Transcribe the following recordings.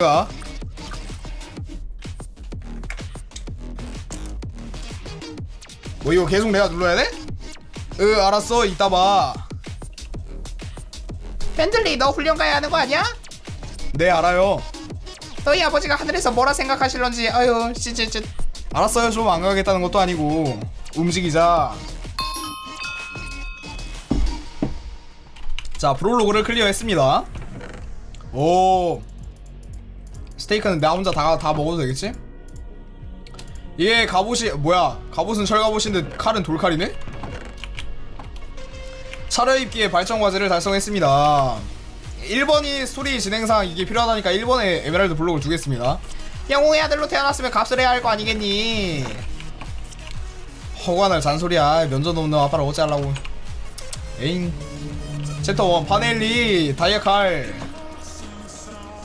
가 뭐 이거 계속 내가 눌러야 돼? 으 알았어 이따 봐. 벤틀리 너 훈련 가야 하는 거 아니야? 네 알아요. 너희 아버지가 하늘에서 뭐라 생각하실런지 아유 찌찌찌 알았어요 좀 안 가겠다는 것도 아니고 움직이자. 자 프롤로그를 클리어했습니다. 오 스테이크는 나 혼자 다, 다 먹어도 되겠지? 이게 갑옷이 뭐야? 갑옷은 철갑옷인데 칼은 돌칼이네? 차려입기에 발전 과제를 달성했습니다. 1번이 스토리 진행상 이게 필요하다니까 1번에 에메랄드 블록을 주겠습니다. 영웅의 아들로 태어났으면 값을 해야 할 거 아니겠니? 날 잔소리야. 면접 없는 아빠를 어찌 하려고. 에잉. 챕터 1 파넬리 다이아 칼.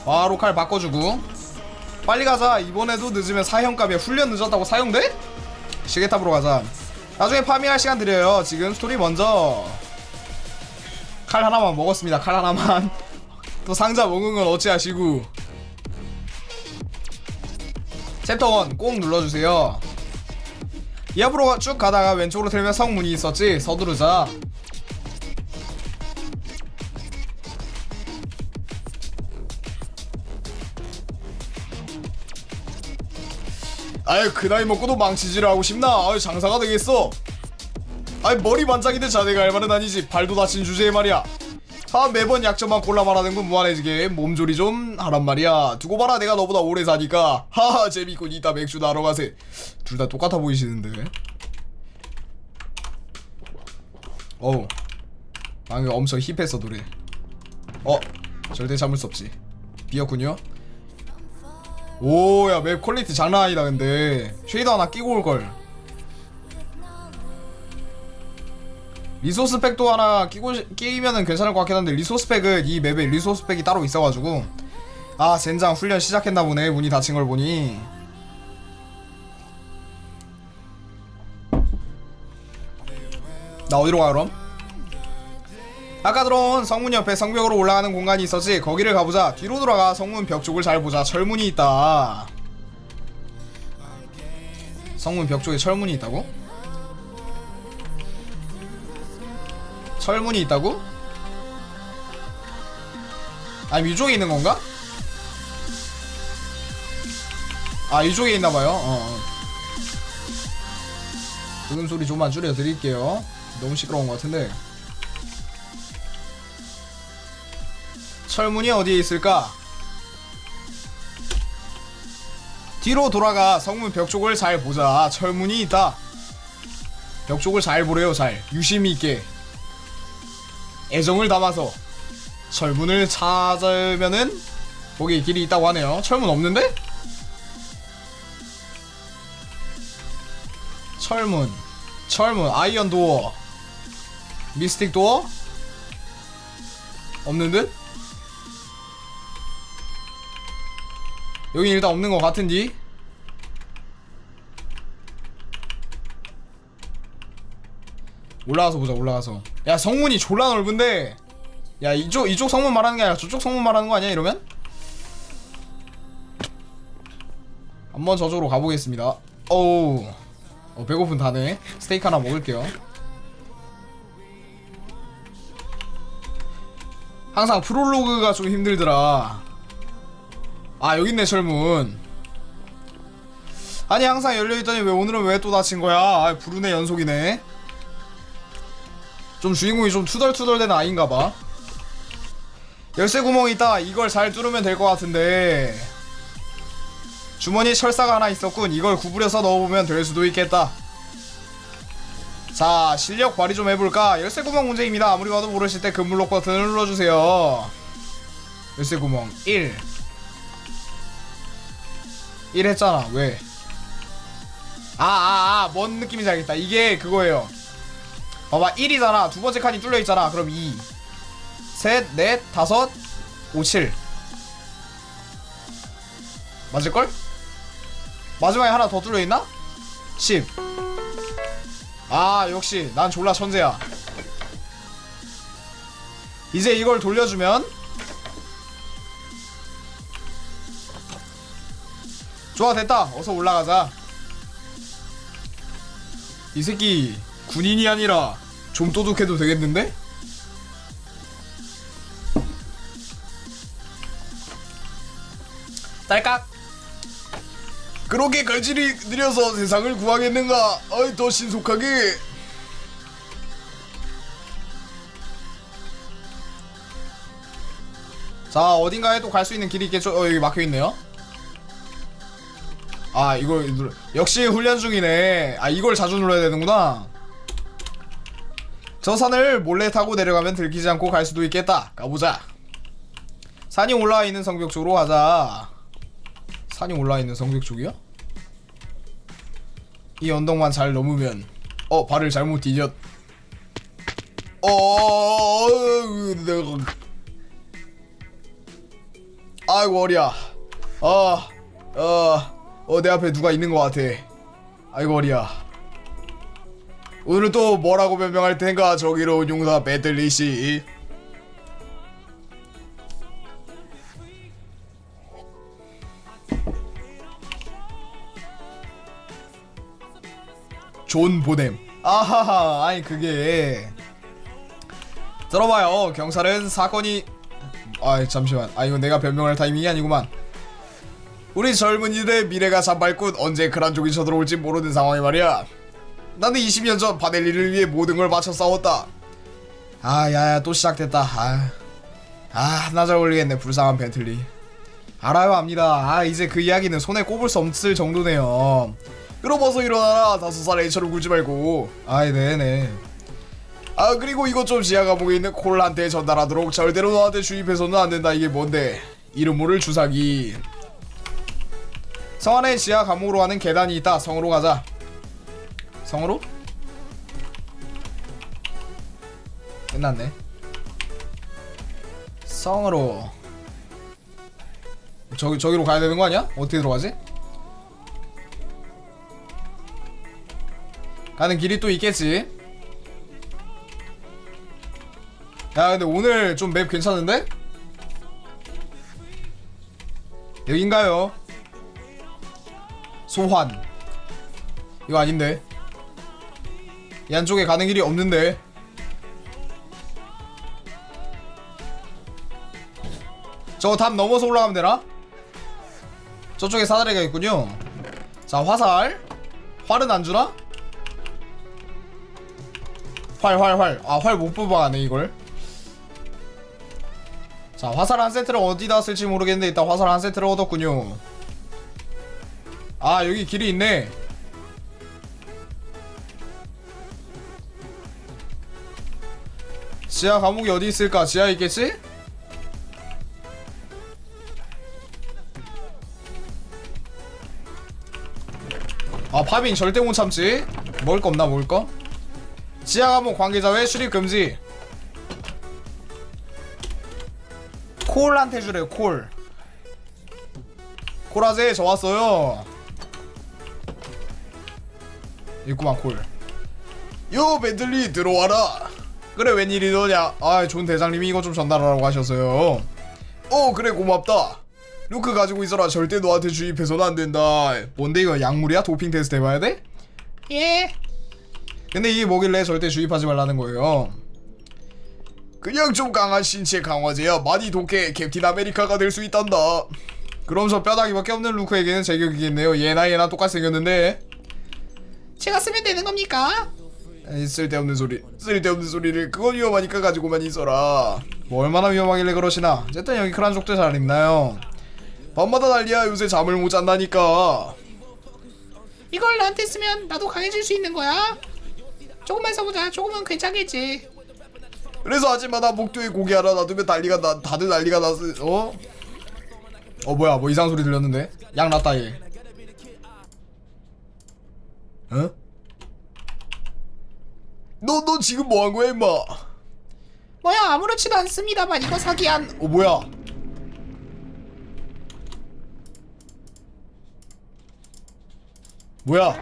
바로 칼 바꿔주고 빨리 가자. 이번에도 늦으면 사형감이야 훈련 늦었다고 사형돼? 시계탑으로 가자. 나중에 파밍할 시간 드려요. 지금 스토리 먼저. 칼 하나만 먹었습니다. 칼 하나만. 또 상자 먹은 건 어찌하시고. 챕터 1 꼭 눌러주세요. 가- 쭉 가다가 왼쪽으로 틀면 성문이 있었지? 서두르자 아유 그 나이 먹고도 망치질을 하고 싶나? 아유 장사가 되겠어. 아유 머리 반짝인데 자네가 할 말은 아니지. 발도 다친 주제에 말이야. 아 매번 약점만 골라 말하는군 무한해지게 몸조리 좀 하란 말이야. 두고 봐라 내가 너보다 오래 사니까. 하하 재밌군 이따 맥주 나러 가세. 둘 다 똑같아 보이시는데. 어우. 방금 엄청 힙했어 노래. 어 절대 참을 수 없지. 비었군요 오야 맵 퀄리티 장난 아니다 근데. 쉐이더 하나 끼고 올걸. 리소스 팩도 하나 끼고 끼면은 괜찮을 것 같긴 한데 리소스 팩은 이 맵에 리소스 팩이 따로 있어가지고. 아 젠장 훈련 시작했나 보네 문이 닫힌 걸 보니. 나 어디로 가 그럼? 아까 들어온 성문 옆에 성벽으로 올라가는 공간이 있었지 거기를 가보자 뒤로 돌아가 성문 벽 쪽을 잘 보자 철문이 있다 성문 벽 쪽에 철문이 있다고? 철문이 있다고? 아니 위쪽에 있는 건가? 아 이쪽에 있나봐요 어, 어. 그음 소리 좀만 줄여드릴게요 너무 시끄러운 것 같은데 철문이 어디에 있을까? 뒤로 돌아가 성문 벽 쪽을 잘 보자. 철문이 있다. 벽 쪽을 잘 보래요 잘. 유심히 있게. 애정을 담아서. 철문을 찾으면은 거기 길이 있다고 하네요. 철문 없는데? 철문. 철문. 아이언 도어. 미스틱 도어? 없는 듯? 여기 일단 없는 것 같은디? 올라가서 보자 올라가서. 야 성문이 졸라 넓은데? 야 이쪽 이쪽 성문 말하는 게 아니라 저쪽 성문 말하는 거 아니야 이러면? 한번 저쪽으로 가보겠습니다. 어우. 어, 배고픈 다네 스테이크 하나 먹을게요. 항상 프롤로그가 좀 힘들더라 아 여기 있네 철문. 아니 항상 열려있더니 왜 오늘은 왜또 닫힌 거야? 아 불운의 연속이네. 좀 주인공이 좀 투덜투덜된 아이인가봐. 열쇠 구멍이 있다. 이걸 잘 뚫으면 될 것 같은데. 주머니에 철사가 하나 있었군. 이걸 구부려서 넣어보면 될 수도 있겠다. 자 실력 발휘 좀 해볼까? 열쇠 구멍 문제입니다. 아무리 봐도 모르실 때 금블록 버튼을 눌러주세요. 열쇠 구멍 1 1 했잖아. 왜? 아아아 뭔 느낌인지 알겠다. 이게 그거예요. 봐봐 1이잖아. 두 번째 칸이 뚫려 있잖아. 그럼 2 셋, 넷, 다섯, 오, 칠. 맞을걸? 마지막에 하나 더 뚫려 있나? 10 아 역시. 난 졸라 천재야. 이제 이걸 돌려주면 좋아 됐다. 어서 올라가자. 이 새끼 군인이 아니라 좀 도둑해도 되겠는데? 딸깍. 그렇게 갈질이 느려서 세상을 구하겠는가? 어이 더 신속하게. 자 어딘가에 또 갈 수 있는 길이 있겠죠 어 여기 막혀있네요 아 이걸 역시 훈련 중이네. 아 이걸 자주 눌러야 되는구나. 저 산을 몰래 타고 내려가면 들키지 않고 갈 수도 있겠다. 가보자. 산이 올라와 있는 성벽 쪽으로 가자. 산이 올라와 있는 성벽 쪽이요? 이 언덕만 잘 넘으면 어 발을 잘못 디뎠. 어 아이고 어리야. 어어 어 내 앞에 누가 있는 것 같아. 아이고 어리야. 오늘 또 뭐라고 변명할 텐가 저기로 용사 배틀리 씨? 존 보냄. 아하하 아니 그게. 들어봐요. 경찰은 사건이 아 잠시만. 아 이거 내가 변명할 타이밍이 아니구만 우리 젊은이들의 미래가 산발꾼 언제 그란족이 쳐들어올지 모르는 상황이 말이야. 나는 20년 전 바넬리를 위해 모든 걸 바쳐 싸웠다. 아 야야 또 시작됐다. 아, 아 나잘 어울리겠네 불쌍한 벤틀리. 알아요 압니다. 아 이제 그 이야기는 손에 꼽을 수 없을 정도네요. 그러고서 일어나라. 다섯 살 애처럼 굴지 말고. 아이 네네. 아 그리고 이것 좀 지하 감옥에 있는 콜한테 전달하도록 절대로 너한테 주입해서는 안 된다. 이게 뭔데? 이름 모를 주사기 성 안에 지하 감옥으로 가는 계단이 있다 성으로 가자 성으로? 끝났네 성으로 저기 저기로 가야 되는 거 아니야? 어떻게 들어가지? 가는 길이 또 있겠지. 야 근데 오늘 좀 맵 괜찮은데? 여긴가요? 소환. 이거 아닌데? 이 안쪽에 가는 길이 없는데? 저거 담 넘어서 올라가면 되나? 저쪽에 사다리가 있군요. 자 화살. 활은 안 주나? 활 활 활. 아 활 못 뽑아가네 이걸. 자 화살 한 세트를 어디다 쓸지 모르겠는데 일단 화살 한 세트를 얻었군요 아 여기 길이 있네. 지하 감옥이 어디 있을까? 지하에 있겠지? 아 파밍 절대 못 참지. 먹을 거 없나 먹을 거? 지하 감옥 관계자 외 출입 금지? 콜한테 주래요 콜. 콜아제 저 왔어요 있구만 콜요 벤틀리 들어와라. 그래 웬일이 너냐? 아 좋은 대장님이 이거 좀 전달하라고 하셨어요. 어 그래 고맙다. 루크 가지고 있어라. 절대 너한테 주입해서는 안 된다. 뭔데 이거 약물이야? 도핑 테스트 해봐야 돼? 예. 근데 이게 뭐길래 절대 주입하지 말라는 거예요? 그냥 좀 강한 신체 강화제야. 많이 독해. 캡틴 아메리카가 될 수 있단다. 그럼 저 뼈다귀밖에 없는 루크에게는 제격이겠네요. 얘나 얘나 똑같이 생겼는데 제가 쓰면 되는 겁니까? 에이, 쓸데없는 소리 쓸데없는 소리를 그건 위험하니까 가지고만 있어라 뭐 얼마나 위험하길래 그러시나 어쨌든 여기 크란족들 잘 있나요 밤마다 난리야 요새 잠을 못 잔다니까 이걸 나한테 쓰면 나도 강해질 수 있는 거야? 조금만 써보자. 조금은 괜찮겠지. 그래서 아침마다 목도에 고기 하나 놔두면 난리가 나 다들 난리가 났어 어? 어 뭐야 뭐 이상 소리 들렸는데 양 났다 얘 어? 너 너 지금 뭐 한 거야 임마 어 뭐야 아무렇지도 않습니다만 이거 사기한 뭐야 뭐야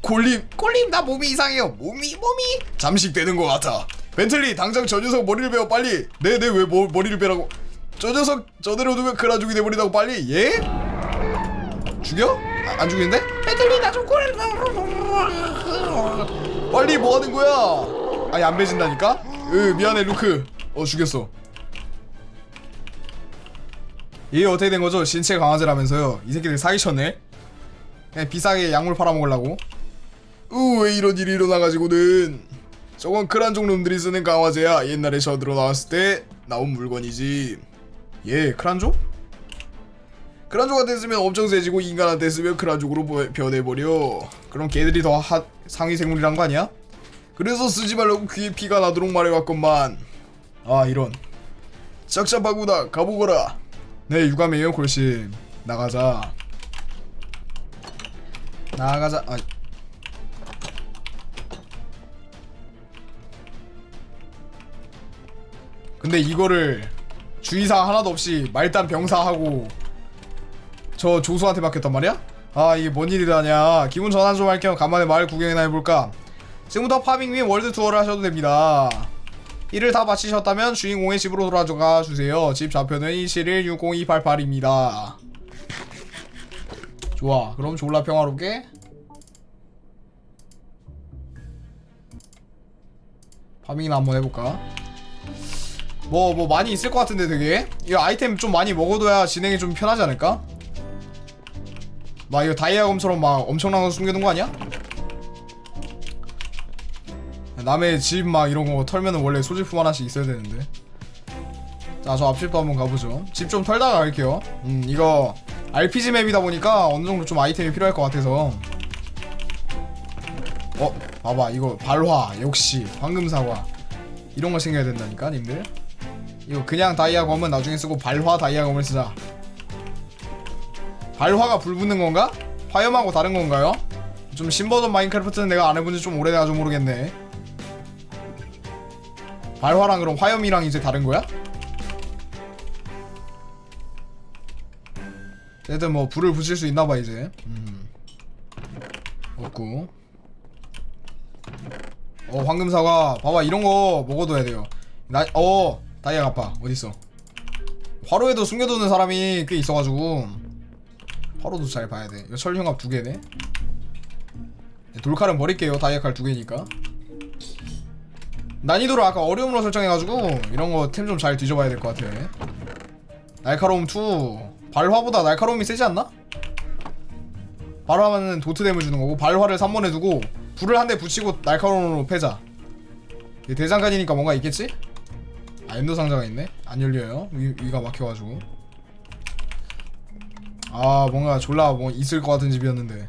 콜림 꼴림 나 몸이 이상해요. 몸이 몸이. 잠식되는 것 같아. 벤틀리 당장 저 녀석 머리를 베어 빨리. 네 네 왜 뭐, 머리를 베라고? 저 녀석 저대로 두면 그라죽이 돼버린다고 빨리. 예? 죽여? 아, 안 죽이는데? 배틀리 나좀 구해 빨리 뭐 하는 거야? 아니 안 배진다니까? 으 미안해 루크 어 죽였어 이게 어떻게 된 거죠? 신체 강화제라면서요 이 새끼들 사기쳤네 그냥 비싸게 약물 팔아먹으려고 으왜 이런 일이 일어나가지고는 저건 크란족 놈들이 쓰는 강화제야 옛날에 저들어 나왔을 때 나온 물건이지 예 크란족? 크란족한테 쓰면 엄청 세지고 인간한테 쓰면 크란족으로 보- 변해버려. 그럼 걔들이 더 하, 상위 생물이란 거 아니야? 그래서 쓰지 말라고 귀에 피가 나도록 말해왔건만. 아 이런. 착잡하구나 가보거라. 네 유감이에요 골심. 나가자. 나가자 아. 근데 이거를 주의사항 하나도 없이 말단 병사하고 저 조수한테 맡겼단 말이야? 아 이게 뭔 일이라냐. 기분 전환 좀 할 겸 간만에 마을 구경이나 해볼까. 지금부터 파밍 및 월드 투어를 하셔도 됩니다. 일을 다 마치셨다면 주인공의 집으로 돌아가 주세요. 집 좌표는 271-60288입니다. 좋아. 그럼 졸라 평화롭게. 파밍이나 한번 해볼까? 뭐뭐 많이 있을 것 같은데 되게. 이 아이템 좀 많이 먹어둬야 진행이 좀 편하지 않을까? 막 이거 다이아검처럼 막 엄청난 거 숨겨둔 거 아니야? 남의 집 막 이런 거 털면은 원래 소지품 하나씩 있어야 되는데. 자 저 앞집도 한번 가보죠. 집 좀 털다가 갈게요. 음 이거 RPG 맵이다 보니까 어느 정도 좀 아이템이 필요할 것 같아서. 어 봐봐. 이거 발화 역시 황금 사과. 이런 거 챙겨야 된다니까 님들. 이거 그냥 다이아검은 나중에 쓰고 발화 다이아검을 쓰자 발화가 불 붙는 건가? 화염하고 다른 건가요? 좀 신버전 마인크래프트는 내가 안 해본 지 좀 오래돼가지고 모르겠네. 발화랑 그럼 화염이랑 이제 다른 거야? 어쨌든 뭐 불을 붙일 수 있나봐 이제. 음. 없고. 어 황금사과 봐봐 이런 거 먹어둬야 돼요. 나 어 다이아 가파 어디 있어? 화로에도 숨겨두는 사람이 꽤 있어가지고 화로도 잘 봐야 돼. 이거 철흉합 두 개네. 네, 돌칼은 버릴게요. 다이아칼 두 개니까. 난이도를 아까 어려움으로 설정해가지고 이런 거 템 좀 잘 뒤져봐야 될 것 같아. 날카로움 2 발화보다 날카로움이 세지 않나? 발화하면은 도트 댐을 주는 거고 발화를 3번에 두고 불을 한 대 붙이고 날카로움으로 패자. 대장간이니까 뭔가 있겠지? 아 엔더 상자가 있네. 안 열려요. 위, 위가 막혀가지고. 아 뭔가 졸라 뭐 있을 것 같은 집이었는데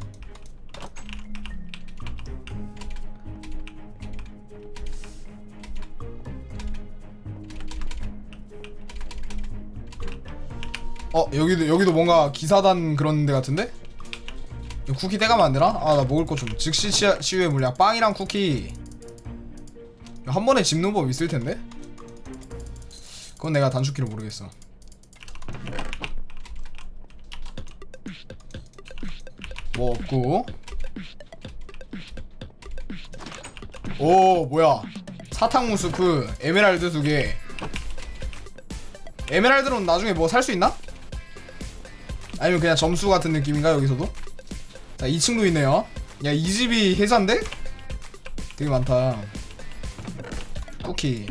어 여기도 여기도 뭔가 기사단 그런 데 같은데? 쿠키 떼가면 안 되나? 아 나 먹을 거 좀 즉시 치유, 치유의 물약 빵이랑 쿠키 한 번에 집는 법 있을 텐데? 그건 내가 단축키를 모르겠어 뭐 없고. 오 뭐야. 사탕무 스프 에메랄드 두개. 에메랄드는 나중에 뭐 살 수 있나? 아니면 그냥 점수 같은 느낌인가 여기서도? 자 2층도 있네요. 야 이 집이 해자인데? 되게 많다. 쿠키.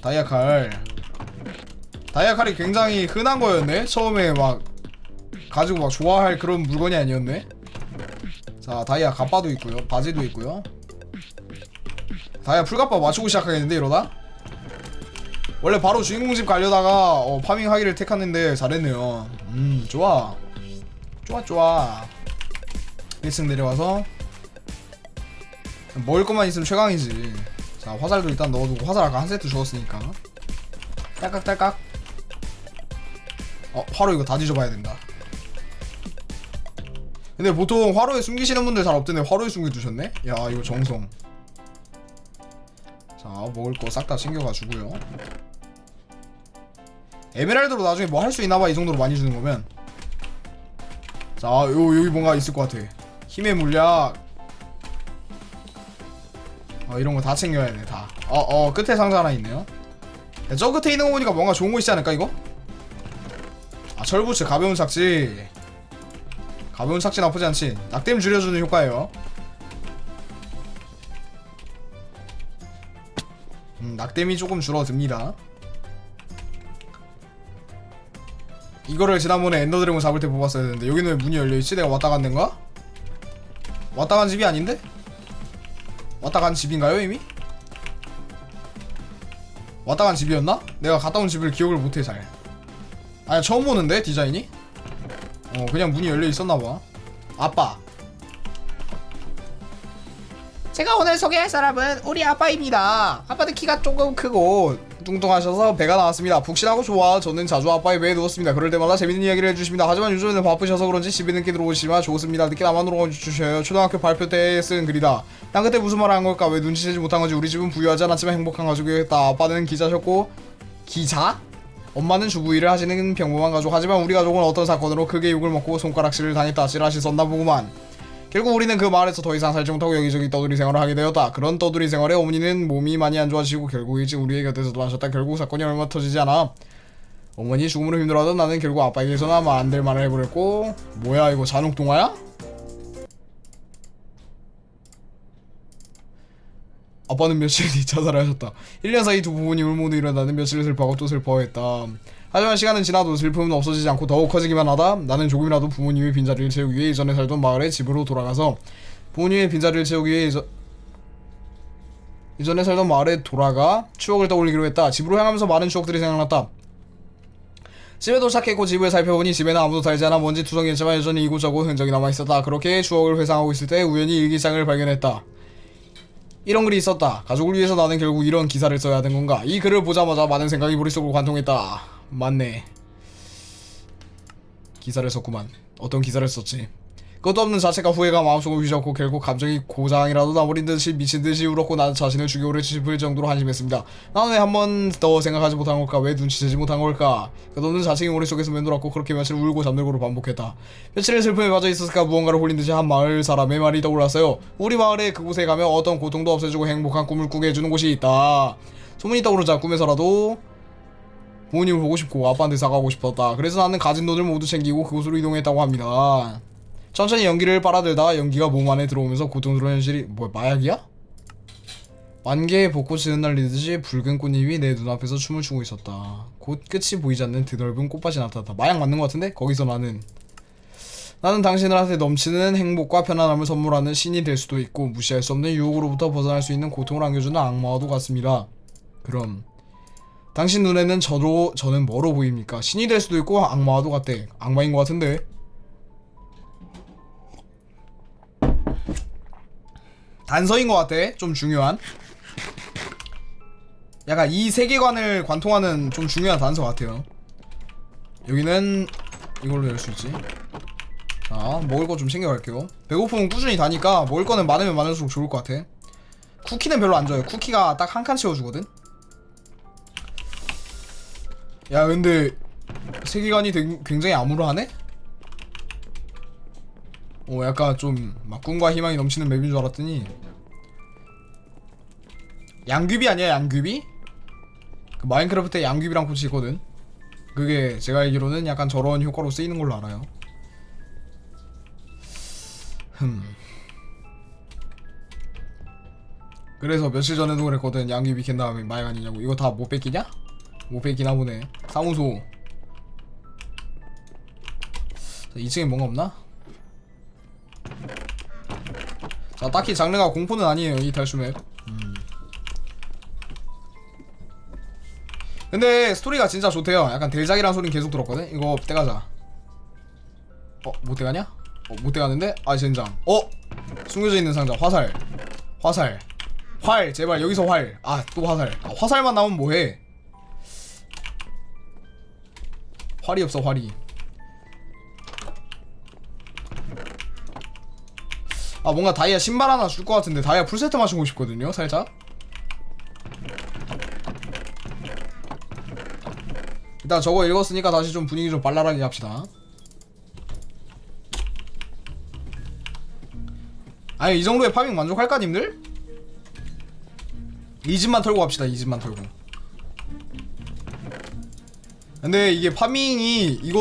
다이아 칼. 다이아 칼이 굉장히 흔한 거였네 처음에 막 가지고 막 좋아할 그런 물건이 아니었네. 자, 다이아 갑바도 있고요. 바지도 있고요. 다이아 풀갑바 맞추고 시작하겠는데 이러다? 원래 바로 주인공 집 가려다가 어, 파밍하기를 택했는데 잘했네요. 음, 좋아. 좋아, 좋아. 1층 내려와서 먹을 것만 있으면 최강이지. 자, 화살도 일단 넣어두고 화살 아까 한 세트 주었으니까. 딸깍딸깍. 어, 화로 이거 다 뒤져봐야 된다. 근데 보통 화로에 숨기시는 분들 잘 없던데 화로에 숨겨두셨네? 야 이거 정성. 자 먹을 거 싹 다 챙겨가지고요. 에메랄드로 나중에 뭐 할 수 있나봐 이 정도로 많이 주는 거면. 자 요, 여기 뭔가 있을 것 같아. 힘의 물약. 어 이런 거 다 챙겨야 돼다어어 끝에 상자 하나 있네요. 야, 저 끝에 있는 거 보니까 뭔가 좋은 거 있지 않을까 이거? 아 철부츠 가벼운 착지 가벼운 착지 나쁘지 않지 낙댐 줄여주는 효과예요 음, 낙댐이 조금 줄어듭니다 이거를 지난번에 엔더드래곤 잡을 때 뽑았어야 되는데 여기는 왜 문이 열려있지? 내가 왔다 간 데인가? 왔다 간 집이 아닌데? 왔다 간 집인가요 이미? 왔다 간 집이었나? 내가 갔다 온 집을 기억을 못해 잘 아니 처음 보는데 디자인이? 어 그냥 문이 열려 있었나봐. 아빠. 제가 오늘 소개할 사람은 우리 아빠입니다. 아빠는 키가 조금 크고 뚱뚱하셔서 배가 나왔습니다. 푹신하고 좋아. 저는 자주 아빠의 배에 누웠습니다. 그럴 때마다 재밌는 이야기를 해주십니다. 하지만 요즘에는 바쁘셔서 그런지 집에 늦게 들어오시지만 좋습니다. 늦게 나만 들어주셔요. 초등학교 발표 때 쓴 글이다. 난 그때 무슨 말을 한 걸까? 왜 눈치채지 못한 건지 우리 집은 부유하지 않았지만 행복한 가족이었다. 아빠는 기자셨고 기자? 엄마는 주부 일을 하시는 평범한 가족 하지만 우리 가족은 어떤 사건으로 크게 욕을 먹고 손가락질을 당했다 찌라시 썼나 보구만 결국 우리는 그 마을에서 더 이상 살지 못하고 여기저기 떠돌이 생활을 하게 되었다. 그런 떠돌이 생활에 어머니는 몸이 많이 안 좋아지시고 결국 일찍 우리의 곁에서도 하셨다. 결국 사건이 얼마 터지지 않아. 어머니 죽음으로 힘들어하던 나는 결국 아빠에게서나마 안될 말을 해버렸고 뭐야 이거 잔혹 동화야? 아빠는 며칠 뒤 자살하셨다. 1년 사이 두 부모님을 모두 잃어나는 며칠을 슬퍼하고 또 슬퍼했다. 하지만 시간은 지나도 슬픔은 없어지지 않고 더욱 커지기만 하다. 나는 조금이라도 부모님의 빈자리를 채우기 위해 이전에 살던 마을의 집으로 돌아가서 부모님의 빈자리를 채우기 위해 이전 이전에 살던 마을에 돌아가 추억을 떠올리기로 했다. 집으로 향하면서 많은 추억들이 생각났다. 집에 도착했고 집을 살펴보니 집에는 아무도 살지 않아 먼지 투성이었지만 여전히 이곳저곳 흔적이 남아있었다. 그렇게 추억을 회상하고 있을 때 우연히 일기장을 발견했다. 이런 글이 있었다. 가족을 위해서 나는 결국 이런 기사를 써야 하는 건가? 이 글을 보자마자 많은 생각이 머릿속으로 관통했다. 맞네. 기사를 썼구만. 어떤 기사를 썼지? 그것도 없는 자체가 후회가 마음속을 휘젓고 결국 감정이 고장이라도 나버린 듯이 미친 듯이 울었고 나는 자신을 죽여오려 싶을 정도로 한심했습니다. 나는 왜 한 번 더 생각하지 못한 걸까? 왜 눈치채지 못한 걸까? 끝없는 자책이 머릿속에서 맴돌았고 그렇게 며칠 울고 잠들고를 반복했다. 며칠의 슬픔에 빠져 있었을까 무언가를 홀린 듯이 한 마을 사람의 말이 떠올랐어요. 우리 마을에 그곳에 가면 어떤 고통도 없애주고 행복한 꿈을 꾸게 해주는 곳이 있다. 소문이 떠오르자 꿈에서라도 부모님을 보고 싶고 아빠한테 사과하고 싶었다. 그래서 나는 가진 돈을 모두 챙기고 그곳으로 이동했다고 합니다. 천천히 연기를 빨아들다 연기가 몸 안에 들어오면서 고통스러운 현실이 뭐야 마약이야? 만개의 벚꽃이 흩날리듯이 붉은 꽃잎이 내 눈앞에서 춤을 추고 있었다. 곧 끝이 보이지 않는 드넓은 꽃밭이 나타났다. 마약 맞는 것 같은데? 거기서 나는 나는 당신들한테 넘치는 행복과 편안함을 선물하는 신이 될 수도 있고 무시할 수 없는 유혹으로부터 벗어날 수 있는 고통을 안겨주는 악마와도 같습니다. 그럼 당신 눈에는 저로 저는 뭐로 보입니까? 신이 될 수도 있고 악마와도 같대. 악마인 것 같은데. 단서인 것 같아. 좀 중요한. 약간 이 세계관을 관통하는 좀 중요한 단서 같아요. 여기는 이걸로 열 수 있지. 자, 먹을 거 좀 챙겨갈게요. 배고프면 꾸준히 다니까 먹을 거는 많으면 많을수록 좋을 것 같아. 쿠키는 별로 안 줘요. 쿠키가 딱 한 칸 채워주거든. 야, 근데 세계관이 되게- 굉장히 암울하네. 어, 약간 좀 막 꿈과 희망이 넘치는 맵인 줄 알았더니 양귀비 아니야 양귀비? 그 마인크래프트에 양귀비랑 꽃이 있거든. 그게 제가 알기로는 약간 저런 효과로 쓰이는 걸로 알아요. 흠. 그래서 며칠 전에도 그랬거든. 양귀비 캔 다음에 마약 아니냐고. 이거 다 못 뺏기냐? 못 뺏기나 보네. 사무소. 자, 2층에 뭔가 없나? 자, 딱히 장르가 공포는 아니에요. 이 달수맵. 음. 근데 스토리가 진짜 좋대요. 약간 대작이란 소리는 계속 들었거든. 이거 떼가자. 어, 못 떼가냐? 어, 못 떼가는데? 아, 젠장. 어, 숨겨져 있는 상자. 화살. 화살. 활. 제발 여기서 활. 아, 또 화살. 아, 화살만 나오면 뭐해? 활이 없어, 활이. 아 뭔가 다이아 신발 하나 줄 것 같은데 다이아 풀세트 마시고 싶거든요 살짝. 일단 저거 읽었으니까 다시 좀 분위기 좀 발랄하게 합시다. 아니 이 정도의 파밍 만족할까 님들? 이 집만 털고 갑시다 이 집만 털고. 근데 이게 파밍이 이거